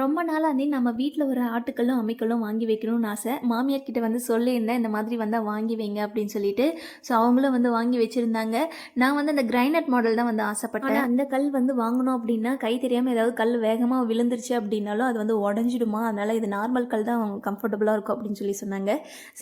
ரொம்ப நாளாக வந்து நம்ம வீட்டில் ஒரு ஆட்டுக்கல்லும் அம்மிக்கல்லும் வாங்கி வைக்கணும்னு ஆசை. மாமியார் கிட்ட வந்து சொல்லியிருந்தேன் இந்த மாதிரி வந்தால் வாங்கி வைங்க அப்படின்னு சொல்லிட்டு. ஸோ அவங்களும் வந்து வாங்கி வச்சுருந்தாங்க. நான் வந்து அந்த கிரைனட் மாடல் தான் வந்து ஆசைப்பட்டேன். அந்த கல் வந்து வாங்கணும் அப்படின்னா கை தெரியாமல் ஏதாவது கல் வேகமாக விழுந்துருச்சு அப்படின்னாலும் அது வந்து உடஞ்சிடுமா? அதனால் இது நார்மல் கல் தான் கம்ஃபர்டபுளாக இருக்கும் அப்படின்னு சொல்லி சொன்னாங்க.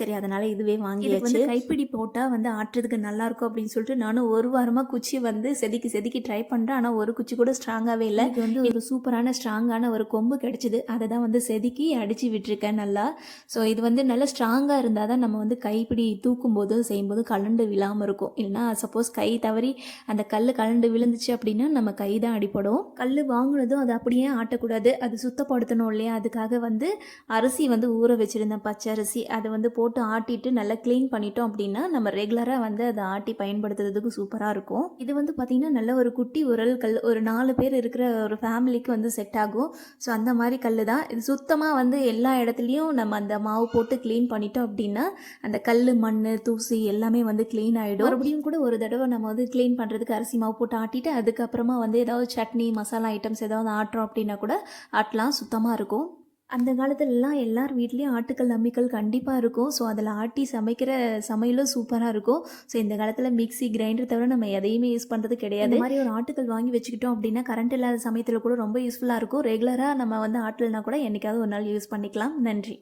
சரி அதனால் இதுவே வாங்கி வச்சு. கைப்பிடி போட்டால் வந்து ஆட்டுறதுக்கு நல்லா இருக்கும் அப்படின்னு சொல்லிட்டு நானும் ஒரு வாரமாக குச்சி வந்து செதுக்கி செதுக்கி ட்ரை பண்ணுறேன் ஆனால் ஒரு குச்சி கூட ஸ்ட்ராங்காகவே இல்லை. இது வந்து ஒரு சூப்பரான ஸ்ட்ராங்கான ஒரு கொம்பு கிடைச்சிது. அதை தான் வந்து செதுக்கி அடித்து விட்டுருக்கேன் நல்லா. ஸோ இது வந்து நல்லா ஸ்ட்ராங்காக இருந்தால் தான் நம்ம வந்து கைப்பிடி தூக்கும் போது செய்யும்போது கலண்டு விழாமல் இருக்கும். இல்லைனா சப்போஸ் கை தவறி அந்த கல் கலண்டு விழுந்துச்சு அப்படின்னா நம்ம கை தான் அடிப்படும் கல் வாங்கினதும் அது அப்படியே ஆட்டக்கூடாது. அது சுத்தப்படுத்தணும் இல்லையா? அதுக்காக வந்து அரிசி வந்து ஊற வச்சுருந்தேன். பச்சை அரிசி. அதை வந்து போட்டு ஆட்டிட்டு நல்லா க்ளீன் பண்ணிட்டோம் அப்படின்னா நம்ம ரெகுலராக வந்து அதை ஆட்டி பயன்படுத்துறதுக்கு சூப்பராக இருக்கும். இது வந்து பார்த்திங்கன்னா நல்ல ஒரு குட்டி உரல் கல் ஒரு நாலு பேர் இருக்கிற ஒரு ஃபேமிலிக்கு வந்து செட் ஆகும். ஸோ அந்த அந்த மாதிரி கல் தான். இது சுத்தமாக வந்து எல்லா இடத்துலையும் நம்ம அந்த மாவு போட்டு க்ளீன் பண்ணிட்டோம் அப்படின்னா அந்த கல் மண் தூசி எல்லாமே வந்து க்ளீன் ஆகிடும் அப்படியும் கூட ஒரு தடவை நம்ம வந்து க்ளீன் பண்ணுறதுக்கு அரிசி மாவு போட்டு ஆட்டிட்டு அதுக்கப்புறமா வந்து ஏதாவது சட்னி மசாலா ஐட்டம்ஸ் ஏதாவது ஆட்டுறோம் அப்படின்னா கூட ஆட்டலாம். சுத்தமாக இருக்கும். அந்த காலத்துலலாம் எல்லார் வீட்லேயும் ஆட்டுக்கல் அம்மிக்கல் கண்டிப்பாக இருக்கும். ஸோ அதில் ஆட்டி சமைக்கிற சமையலும் சூப்பராக இருக்கும். ஸோ இந்த காலத்தில் மிக்ஸி கிரைண்டர் தவிர நம்ம எதையுமே யூஸ் பண்ணுறது கிடையாது. இந்த மாதிரி ஒரு ஆட்டுக்கல் வாங்கி வச்சுக்கிட்டோம் அப்படின்னா கரண்ட் இல்லாத சமயத்தில் கூட ரொம்ப யூஸ்ஃபுல்லாக இருக்கும். ரெகுலராக நம்ம வந்து ஆட்டல்னா கூட என்னைக்காவது ஒரு நாள் யூஸ் பண்ணிக்கலாம். நன்றி.